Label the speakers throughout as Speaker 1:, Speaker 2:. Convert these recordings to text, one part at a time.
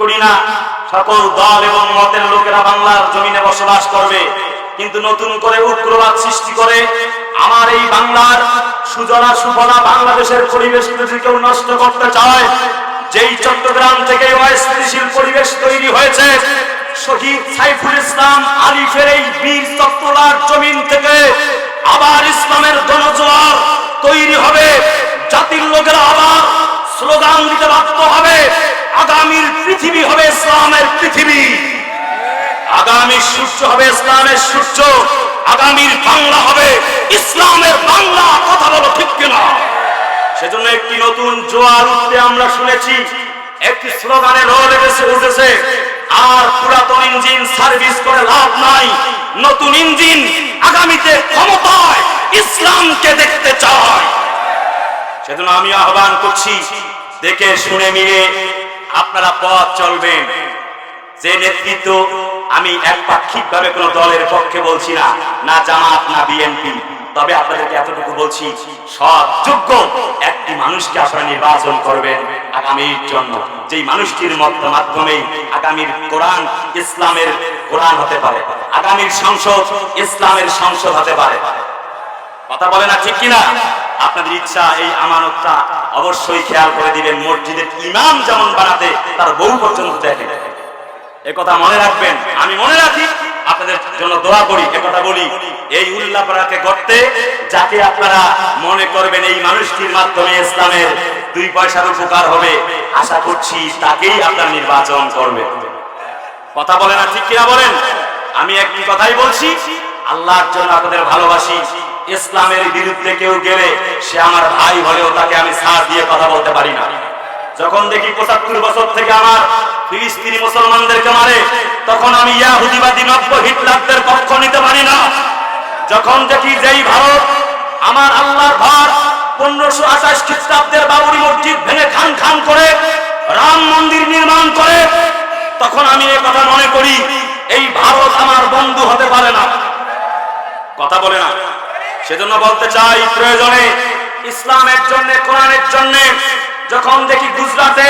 Speaker 1: করি না। সকল দল এবং মতের লোকেরা বাংলার জমিনে বসবাস করবে। কিন্তু নতুন করে উগ্রবাদ সৃষ্টি করে আমার এই বাংলার সুজলা সুফলা বাংলাদেশের পরিবেশ কেউ নষ্ট করতে চায়, যেই চট্টগ্রাম থেকে অস্থিতিশীল পরিবেশ তৈরি হয়েছে, শহীদ সাইফুল ইসলাম আলিফের এই বীর তত্ত্বলার জমিন থেকে আবার ইসলামের গণজোয়ার তৈরি হবে। জাতির লোকেরা আবার স্লোগান দিতে বাধ্য হবে। আগামীর পৃথিবী হবে ইসলামের পৃথিবী। আগামী সূর্য হবে ইসলামের সূর্য। আগামীর বাংলা হবে ইসলামের বাংলা, কথা বলো ঠিক কিনা? সেজন্য একটি নতুন জোয়ার উঠতে আমরা শুনেছি, একটি স্লোগানে রোল উঠেছে, আর পুরাতন ইঞ্জিন সার্ভিস করে লাভ নাই। নতুন ইঞ্জিন আগামীতে ক্ষমতায় ইসলামকে দেখতে চায়। সেজন্য আমি আহ্বান করছি, দেখে শুনে মিলে আপনারা পথ চলবেন। যে নেতৃত্ব আমি একপাক্ষিক ভাবে কোন দলের পক্ষে বলছি না না জামাত, না বিএনপি, তবে আপনাদেরকে এতটুকু বলছি, সৎ, যোগ্য একটি মানুষকে আপনারা নির্বাচন করবেন আগামীর জন্য। যেই মানুষটির মাধ্যমেই আগামীর কোরআন ইসলামের কোরআন হতে পারে, আগামীর সংসদ ইসলামের সংসদ হতে পারে। কথা বলে না ঠিক কিনা? আপনাদের ইচ্ছা, এই আমানতটা অবশ্যই খেয়াল করে দিবেন, মসজিদের ইমাম যেমন বানাতে তার বউ পর্যন্ত দেখে এ কথা মনে রাখবেন, আমি মনে রাখি, আপনাদের জন্য দোয়া করি, এ কথা বলি। এই উল্লাপাড়াকে গড়তে যাতে আপনারা মনে করবেন এই মানুষটির মাধ্যমে ইসলামের দুই পয়সার উপকার হবে, আশা করছি তাকেই আপনার নির্বাচন করবেন। কথা বলে না ঠিক কিনা বলেন? আমি একটি কথাই বলছি, আল্লাহর জন্য আপনাদের ভালোবাসি ইসলামের বিরুদ্ধে কেউ গেলে সে আমার ভাই হলেও তাকে আমি সার দিয়ে কথা বলতে পারি না। যখন দেখি পঁচাত্তর বছর থেকে আমার ফিলিস্তিনি মুসলমানদেরকে মারে, তখন আমি ইয়াহুদিবাদী নব্য হিটলারদের পক্ষ নিতে পারি না। যখন দেখি যেই ভারত আমার আল্লাহর ভার পনেরোশো আঠাশ খ্রিস্টাব্দের বাবরি মসজিদ ভেঙে খান খান করে, রাম মন্দির নির্মাণ করে, তখন আমি এ কথা মনে করি, এই ভারত আমার বন্ধু হতে পারে না। কথা বলে না। সেজন্য বলতে চাই, প্রয়োজনে ইসলামের জন্য, কোরআনের জন্য, যখন দেখি গুজরাটে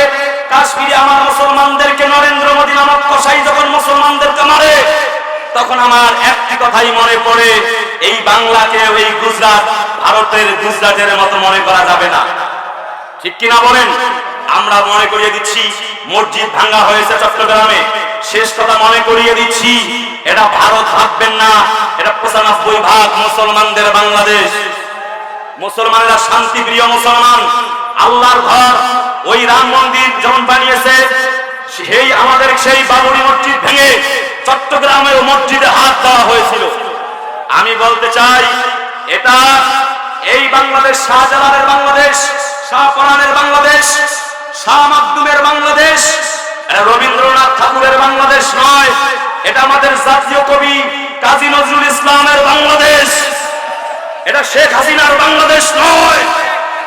Speaker 1: কাশ্মীরে আমার মুসলমানদেরকে নরেন্দ্র মোদী নামক কসাই যখন মুসলমানদেরকে মারে, তখন আমার একটি কথাই মনে পড়ে, এই বাংলাকে ওই গুজরাট ভারতের গুজরাটের মতো মনে করা যাবে না। ঠিক কিনা বলেন? আমরা মনে করিয়ে দিচ্ছি, মসজিদ ভাঙ্গা হয়েছে চট্টগ্রামে। শেষ কথা মনে করিয়ে দিচ্ছি। এটা ভারত ভাববেন না, এটা পঁচানব্বই ভাগ মুসলমানদের বাংলাদেশ। মুসলমানেরা শান্তিপ্রিয় মুসলমান, আল্লাহর ঘর, ওই রাম মন্দির যেমন বানিয়েছে, সেই আমাদের সেই বাবরি মসজিদ ভেঙে চট্টগ্রামের মসজিদে হাত দেওয়া হয়েছিল। আমি বলতে চাই, এটা এই বাংলাদেশ, শাহজালালের বাংলাদেশ, শাহপরানের বাংলাদেশ, শাহ মাকদুমের বাংলাদেশ রবীন্দ্রনাথ ঠাকুরের বাংলাদেশ নয়। এটা আমাদের জাতীয় কবি কাজী নজরুল ইসলামের বাংলাদেশ। এটা শেখ হাসিনার বাংলাদেশ নয়।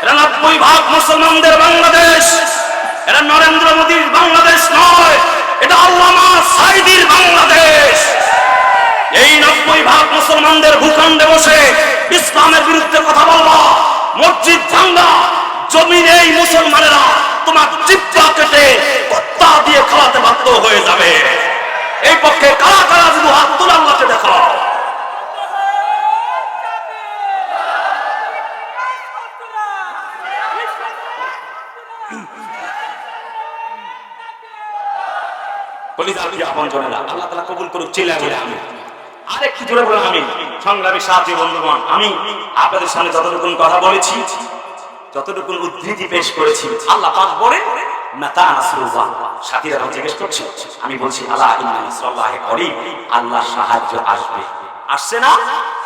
Speaker 1: এটা নব্বই ভাগ মুসলমানদের বাংলাদেশ। এটা নরেন্দ্র মোদীর বাংলাদেশ নয়। এটা আল্লামা সাইদির বাংলাদেশ। এই নব্বই ভাগ মুসলমানদের ভূখণ্ডে বসে ইসলামের বিরুদ্ধে কথা ভাঙ্গা জমিন এই মুসলমানেরা তোমার চিত্রা কেটে কুত্তা দিয়ে খাওয়াতে বাধ্য হয়ে যাবে। এই পক্ষে কারা কারা যদি হাত দেখাও? কলিজার প্রিয় আপনজনেরা, আল্লাহ তাআলা কবুল করুক চিল্লা আমি আরেকটু জোরে বলে আমি সংগ্রামী সাথী বন্ধুগণ আমি আপনাদের সামনে যতটুকু কথা বলেছি যতটুকু উদ্ধৃতি পেশ করেছি, আল্লাহ পাক বলে মাতা নাসরুল্লাহ। সাথীরা জিজ্ঞেস করছে, আমি বলছি আল্লাহ ইন্না নাসরুল্লাহি করিব, আল্লাহ সাহায্য আসবে। আসছে না?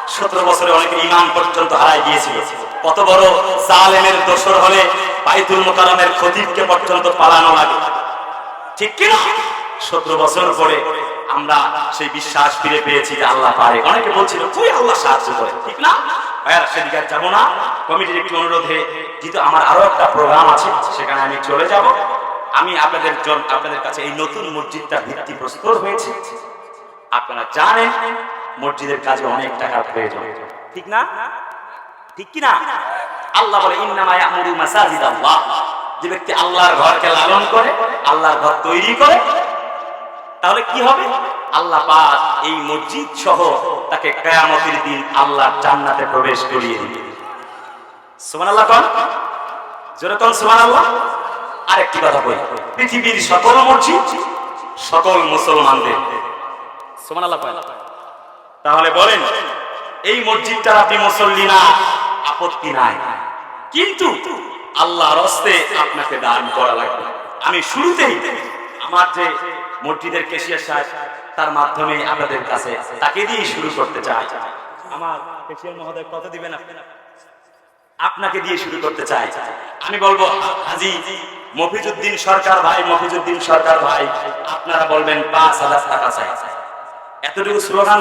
Speaker 1: সতেরো বছরে অনেকে ইমান পর্যন্ত হারাই গিয়েছিল। কত বড় জালেমের দোসর হলে বাইতুল মোকাররমের খতিবকে পর্যন্ত পালানো লাগে। ঠিক কিনা সতেরো বছর পরে আমরা সেই বিশ্বাস ফিরে পেয়েছি যে আল্লাহ পারে। অনেকে বলছিল, তুই আল্লাহ সাহায্য করে। ঠিক না? ভাইয়ার, সেদিকে যাব না। কমিটির একটি অনুরোধে যেহেতু আমার আরও একটা প্রোগ্রাম আছে, সেখানে আমি চলে যাব। আমি আপনাদের আপনাদের কাছে এই নতুন মসজিদটা ভিত্তি প্রস্তুত হয়েছে। আপনারা জানেন, মসজিদের কাজে অনেক টাকার প্রয়োজন। ঠিক না? ঠিক কি না আল্লাহ বলে, ইন্নামা ইয়ামুরু মাসাজিদ আল্লাহ যে ব্যক্তি আল্লাহর ঘরকে লালন করে, আল্লাহর ঘর তৈরি করে, তাহলে কি হবে? আল্লাহ পাক এই মসজিদ সহ তাকে কেয়ামতের দিন আল্লাহ জান্নাতে প্রবেশ করিয়ে দিবে সুবহানাল্লাহ আরেকটি কথা বলি। পৃথিবীর সকল মসজিদ, সকল মুসলমানদের। তাহলে বলেন, এই মসজিদটা আপনি মুসল্লি না, আপত্তি নাই। কিন্তু আল্লাহর হস্তে আপনাকে দান করা লাগবে। আমি শুরুতেই আমার যে মসজিদের কেশিয়ার সাহেব, তার মাধ্যমে আপনাদের কাছে তাকে দিয়ে শুরু করতে চাই। আমার কেশিয়ার মহোদয় কত দিবেন আপনি? আপনাকে দিয়ে শুরু করতে চাই। আমি বলব, হাজি, মফিজুদ্দিন সরকার ভাই, মফিজুদ্দিন সরকার ভাই, আপনারা বলবেন পাঁচ হাজার টাকা চাই। এতটুকু স্লোগান